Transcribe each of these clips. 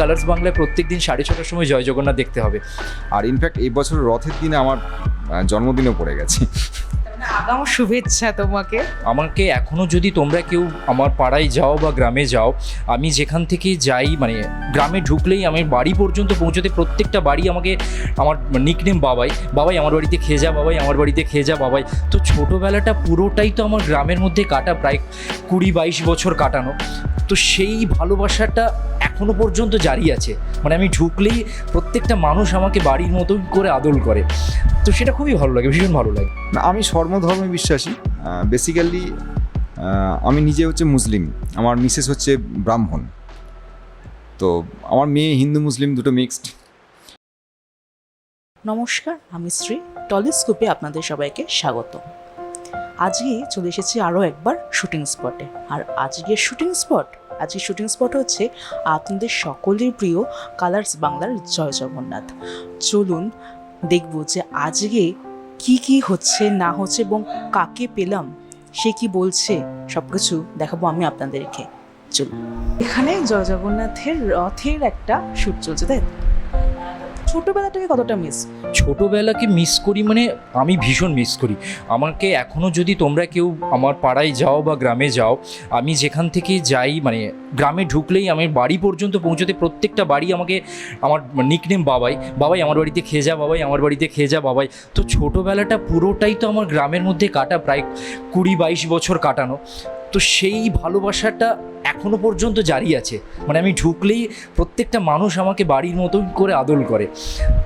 Colours বাংলায় প্রত্যেক দিন সাড়ে ছটার সময় জয় জগন্নাথ দেখতে হবে। আর ইনফ্যাক্ট এই বছর রথের দিনে আমার জন্মদিনও পড়ে গেছে। আগাম শুভেচ্ছা তোমাকে। আমাকে এখনও যদি তোমরা কেউ আমার পাড়ায় যাও বা গ্রামে যাও আমি যেখান থেকে যাই মানে গ্রামে ঢুকলেই আমি বাড়ি পর্যন্ত পৌঁছতে প্রত্যেকটা বাড়ি আমাকে আমার নিকনেম বাবাই বাবাই আমার বাড়িতে খেয়ে যা বাবাই আমার বাড়িতে খেয়ে যা বাবাই। তো ছোটোবেলাটা পুরোটাই তো আমার গ্রামের মধ্যে কাটা প্রায় কুড়ি বাইশ বছর কাটানো। তো সেই ভালোবাসাটা এখনও পর্যন্ত জারি আছে। মানে আমি ঢুকলেই প্রত্যেকটা মানুষ আমাকে বাড়ির মতো করে আদল করে। তো সেটা খুবই ভালো লাগে ভীষণ ভালো লাগে। না আমি সর্বধর্মে বিশ্বাসী। বেসিক্যালি আমি নিজে হচ্ছে মুসলিম। আমার মিসেস হচ্ছে ব্রাহ্মণ। তো আমার মেয়ে হিন্দু মুসলিম দুটো মিক্সড নমস্কার আমি শ্রী টলিস্কোপে আপনাদের সবাইকে স্বাগত। আজকে চলে এসেছি আরও একবার শুটিং স্পটে আর আজকের শুটিং স্পট আজকের শুটিং স্পট হচ্ছে আপনাদের সকলের প্রিয় কালার্স বাংলার জয় জগন্নাথ। চলুন দেখব যে আজকে কি কি হচ্ছে, না হচ্ছে এবং কাকে পেলাম, সে কি বলছে সব কিছু দেখাবো আমি আপনাদেরকে। চলুন। এখানে জয় জগন্নাথের রথের একটা শ্যুট চলছে, তাই? ছোটবেলাটাকে কতটা মিস ছোটোবেলাকে মিস করি মানে আমি ভীষণ মিস করি। আমাকে এখনও যদি তোমরা কেউ আমার পাড়ায় যাও বা গ্রামে যাও, আমি যেখান থেকে যাই মানে গ্রামে ঢুকলেই আমি বাড়ি পর্যন্ত পৌঁছতে প্রত্যেকটা বাড়ি আমাকে আমার নিকনেম বাবাই বাবাই আমার বাড়িতে খেয়ে যা বাবাই আমার বাড়িতে খেয়ে যা বাবাই। তো ছোটোবেলাটা পুরোটাই তো আমার গ্রামের মধ্যে কাটা, প্রায় কুড়ি বাইশ বছর কাটানো। তো সেই ভালোবাসাটা এখনও পর্যন্ত জারি আছে। মানে আমি ঢুকলেই প্রত্যেকটা মানুষ আমাকে বাড়ির মতো করে আদল করে।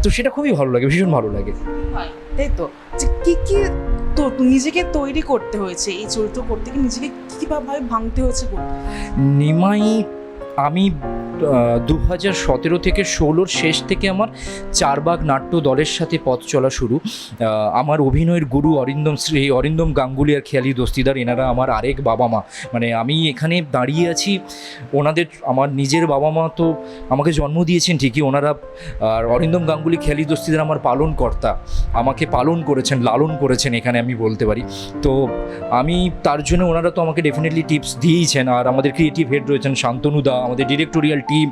তো সেটা খুবই ভালো লাগে ভীষণ ভালো লাগে। তাই তো? যে কী কী তো নিজেকে তৈরি করতে হয়েছে এই চরিত্র করতে গিয়ে নিজেকে কীভাবে ভাঙতে হয়েছে নিমাই আমি দু হাজার সতেরো থেকে ষোলোর শেষ থেকে আমার চারবাগ নাট্য দলের সাথে পথ চলা শুরু। আমার অভিনয়ের গুরু অরিন্দম শ্রী, অরিন্দম গাঙ্গুলি আর খেয়ালি দস্তিদার, এনারা আমার আরেক বাবা মা। মানে আমি এখানে দাঁড়িয়ে আছি, ওনাদের, আমার নিজের বাবা মা তো আমাকে জন্ম দিয়েছেন ঠিকই, ওনারা, আর অরিন্দম গাঙ্গুলি, খেয়ালি দস্তিদার আমার পালন কর্তা। আমাকে পালন করেছেন, লালন করেছেন, এখানে আমি বলতে পারি। তো আমি, তার জন্য ওনারা তো আমাকে ডেফিনেটলি টিপস দিয়েইছেন, আর আমাদের ক্রিয়েটিভ হেড রয়েছেন শান্তনুদা আমাদের ডিরেক্টোরিয়াল টিম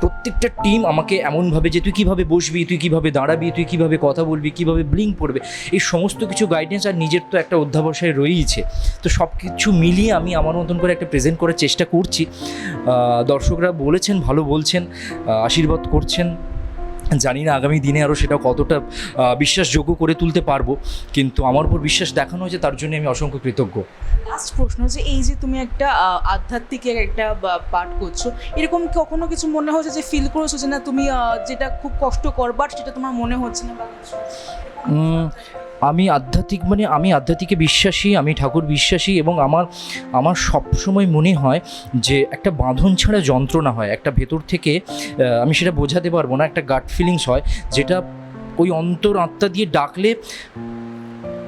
প্রত্যেকটা টিম আমাকে এমনভাবে যে তুই কীভাবে বসবি, তুই কীভাবে দাঁড়াবি, তুই কীভাবে কথা বলবি, কীভাবে ব্লিঙ্ক পড়বে এই সমস্ত কিছু গাইডেন্স আর নিজের তো একটা অধ্যাবসায় রয়েইছে। তো সব কিছু মিলিয়ে আমি আমার মতন করে একটা প্রেজেন্ট করার চেষ্টা করছি। দর্শকরা বলেছেন, ভালো বলছেন আশীর্বাদ করছেন। জানি না আগামী দিনে আরও সেটা কতটা বিশ্বাসযোগ্য করে তুলতে পারব। কিন্তু আমার উপর বিশ্বাস দেখানো হয়েছে তার জন্য আমি অসংখ্য কৃতজ্ঞ। লাস্ট প্রশ্ন যে এই যে তুমি একটা আধ্যাত্মিক একটা পাঠ করছ এরকম কখনো কিছু মনে হচ্ছে যে ফিল করেছ যে না তুমি যেটা খুব কষ্ট করবার সেটা তোমার মনে হচ্ছে না বা আমি আধ্যাত্মিক মানে আমি আধ্যাত্মিকে বিশ্বাসী, আমি ঠাকুর বিশ্বাসী এবং আমার আমার সব সময় মনে হয় যে একটা বাঁধন ছাড়া যন্ত্রণা হয়, একটা ভেতর থেকে আমি সেটা বোঝাতে পারব না, একটা গাট ফিলিংস হয়, যেটা ওই অন্তর আত্মা দিয়ে ডাকলে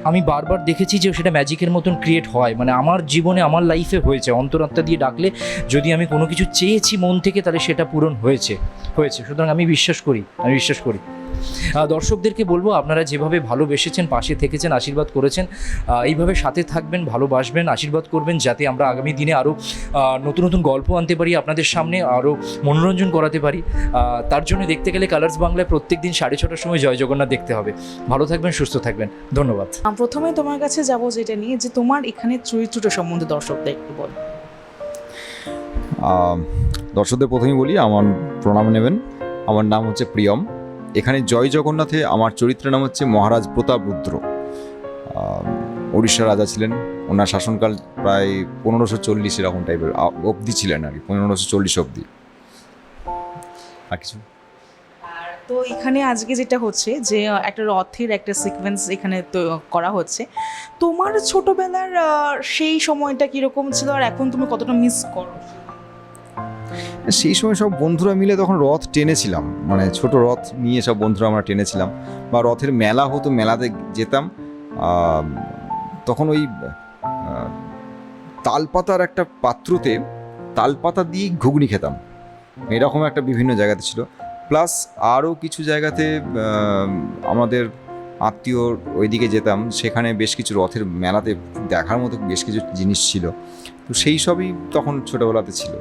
আমি বারবার দেখেছি যে সেটা ম্যাজিকের মতন ক্রিয়েট হয় মানে আমার জীবনে, আমার লাইফে হয়েছে অন্তরাত্মা দিয়ে ডাকলে যদি আমি কোনো কিছু চেয়েছি মন থেকে, তাহলে সেটা পূরণ হয়েছে হয়েছে। সুতরাং আমি বিশ্বাস করি, আমি বিশ্বাস করি। দর্শকদেরকে বলব আপনারা যেভাবে ভালোবেসেছেন পাশে থেকেছেন আশীর্বাদ করেছেন এইভাবে সাথে থাকবেন ভালোবাসবেন আশীর্বাদ করবেন যাতে আমরা আগামী দিনে আরও নতুন নতুন গল্প আনতে পারি আপনাদের সামনে আরও মনোরঞ্জন করাতে পারি। তার জন্য দেখতে গেলে কালার্স বাংলায় প্রত্যেক দিন সাড়ে ছটার সময় জয় জগন্নাথ দেখতে হবে। ভালো থাকবেন সুস্থ থাকবেন। ধন্যবাদ। প্রথমে তোমার কাছে যাব যেটা নিয়ে যে তোমার এখানে চরিত্রটা সম্বন্ধে দর্শকদের একটু বল। দর্শকদের প্রথমেই বলি আমার প্রণাম নেবেন। আমার নাম হচ্ছে প্রিয়ম। এখানে জয় জগন্নাথে আমার চরিত্রের নাম হচ্ছে মহারাজ প্রতাপ রুদ্র। উড়িষ্যার রাজা ছিলেন। ওনার শাসনকাল প্রায় পনেরোশো চল্লিশ এরকম টাইপের অবধি ছিলেন আর কি, পনেরোশো চল্লিশ অবধি। আর কিছু? তো এখানে আজকে যেটা হচ্ছে যে একটা রথের একটা সিকোয়েন্স এখানে তো করা হচ্ছে। তোমার ছোটবেলার সেই সময়টা কীরকম ছিল আর এখন তুমি কতটা মিস করো? সেই সময় সব বন্ধুরা মিলে তখন রথ টেনেছিলাম। মানে ছোট রথ নিয়ে সব বন্ধুরা আমরা টেনেছিলাম। বা রথের মেলা হতো, মেলাতে যেতাম। তখন ওই তালপাতার একটা পাত্রতে তালপাতা দিয়ে ঘুগনি খেতাম। এরকম একটা বিভিন্ন জায়গাতে ছিল। প্লাস আরও কিছু জায়গাতে আমাদের আত্মীয় ওইদিকে যেতাম। সেখানে বেশ কিছু রথের মেলাতে দেখার মতো বেশ কিছু জিনিস ছিল। তো সেই সবই তখন ছোটোবেলাতে ছিল।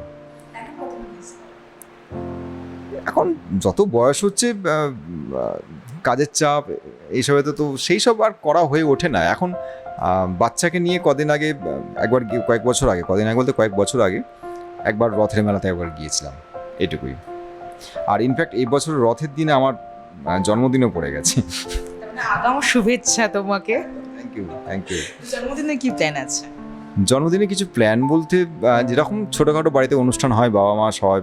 এখন যত বয়স হচ্ছে কাজের চাপ এইসবে তো তো সেই সব আর করা হয়ে ওঠে না। এখন বাচ্চাকে নিয়ে কদিন আগে একবার কয়েক বছর আগে কদিন আগে বলতে কয়েক বছর আগে একবার রথের মেলাতে একবার গিয়েছিলাম এটুকুই। আর ইনফ্যাক্ট এই বছর রথের দিনে আমার জন্মদিনও পড়ে গেছে। আগাম শুভেচ্ছা তোমাকে। থ্যাংক ইউ থ্যাংক ইউ জন্মদিনে কি প্ল্যান আছে? জন্মদিনে কিছু প্ল্যান বলতে যেরকম ছোটোখাটো বাড়িতে অনুষ্ঠান হয় বাবা মা সবাই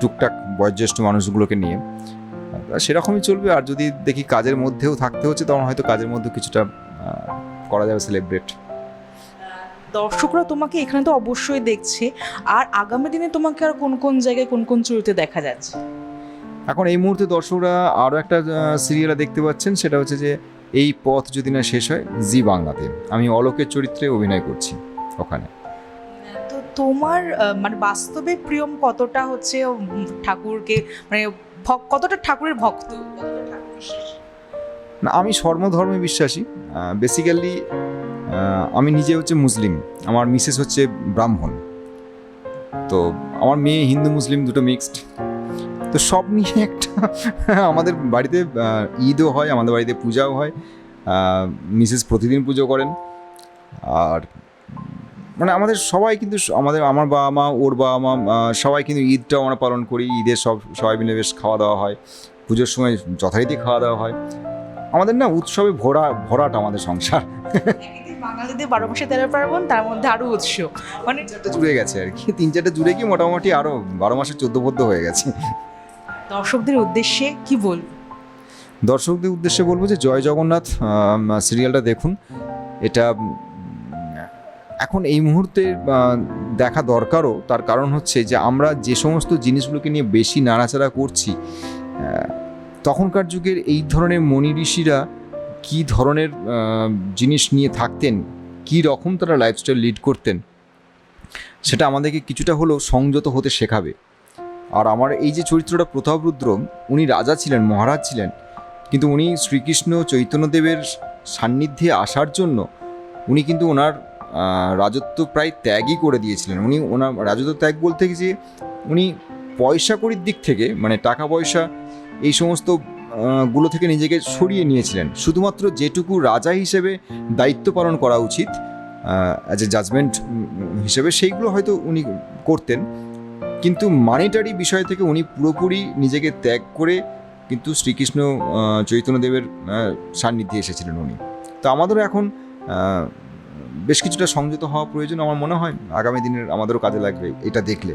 টুকটাক বয়োজ্যেষ্ঠ মানুষগুলোকে নিয়ে। সেরকমই চলবে। আর যদি দেখি কাজের মধ্যেও থাকতে হচ্ছে তখন হয়তো কাজের মধ্যে কিছুটা করা যাবে সেলিব্রেট দর্শকরা তোমাকে এখানে তো অবশ্যই দেখছে। আর আগামী দিনে তোমাকে আর কোন কোন জায়গায় কোন কোন চরিত্রে দেখা যাচ্ছে? এখন এই মুহূর্তে দর্শকরা আরও একটা সিরিয়ালে দেখতে পাচ্ছেন। সেটা হচ্ছে যে এই পথ যদি না শেষ হয় জি বাংলাতে। আমি অলোকের চরিত্রে অভিনয় করছি ওখানে। তোমার মানে বাস্তবে প্রিয়ম কতটা হচ্ছে ঠাকুরকে মানে কতটা ঠাকুরের ভক্ত? না, আমি ধর্মে বিশ্বাসী। বেসিক্যালি আমি নিজে হচ্ছে মুসলিম। আমার মিসেস হচ্ছে ব্রাহ্মণ। তো আমার মেয়ে হিন্দু, মুসলিম দুটো মিক্সড তো সব নিয়ে একটা, আমাদের বাড়িতে ঈদও হয়, আমাদের বাড়িতে পূজাও হয়। মিসেস প্রতিদিন পুজো করেন। আর মানে আমাদের সবাই কিন্তু আমাদের আমার বাবা মা ওর বাবা মা সবাই কিন্তু ঈদটাও আমরা পালন করি। ঈদের সব সবাই মিলে বেশ খাওয়া দাওয়া হয়। পুজোর সময় যথারীতি খাওয়া দাওয়া হয়। আমাদের না উৎসবে ভরা ভরাট আমাদের সংসার। বাঙালিদের বারো মাসে তেরো পার্বণ তার মধ্যে আরও উৎসব। মানে চারটে জুড়ে গেছে আর কি। তিন চারটে জুড়ে গিয়ে মোটামুটি আরও বারো মাসে চোদ্দ পদ্য হয়ে গেছে। দর্শকদের উদ্দেশ্যে কি বলব? দর্শকদের উদ্দেশ্যে বলব যে জয় জগন্নাথ সিরিয়ালটা দেখুন। এটা এখন এই মুহূর্তে দেখা দরকারও। তার কারণ হচ্ছে যে, আমরা যে সমস্ত জিনিসগুলোকে নিয়ে বেশি নাড়াচাড়া করছি তখনকার যুগের এই ধরনের মনি ঋষিরা কী ধরনের জিনিস নিয়ে থাকতেন, কী রকম তারা লাইফস্টাইল লিড করতেন, সেটা আমাদেরকে কিছুটা হলেও সংযত হতে শেখাবে। আর আমার এই যে চরিত্রটা প্রতাপরুদ্র, উনি রাজা ছিলেন, মহারাজ ছিলেন, কিন্তু উনি শ্রীকৃষ্ণ চৈতন্যদেবের সান্নিধ্যে আসার জন্য, উনি কিন্তু ওনার রাজত্ব প্রায় ত্যাগই করে দিয়েছিলেন। উনি ওনার রাজত্ব ত্যাগ বলতে যে, উনি পয়সা কড়ির দিক থেকে মানে টাকা পয়সা, এই সমস্তগুলো থেকে নিজেকে সরিয়ে নিয়েছিলেন। শুধুমাত্র যেটুকু রাজা হিসেবে দায়িত্ব পালন করা উচিত অ্যাজ এ জাজমেন্ট হিসেবে, সেইগুলো হয়তো উনি করতেন। কিন্তু মানিটারি বিষয় থেকে উনি পুরোপুরি নিজেকে ত্যাগ করে কিন্তু শ্রীকৃষ্ণ চৈতন্যদেবের সান্নিধ্যে এসেছিলেন উনি। তো আমাদেরও এখন বেশ কিছুটা সংযত হওয়া প্রয়োজন আমার মনে হয়। আগামী দিনের আমাদেরও কাজে লাগবে এটা দেখলে।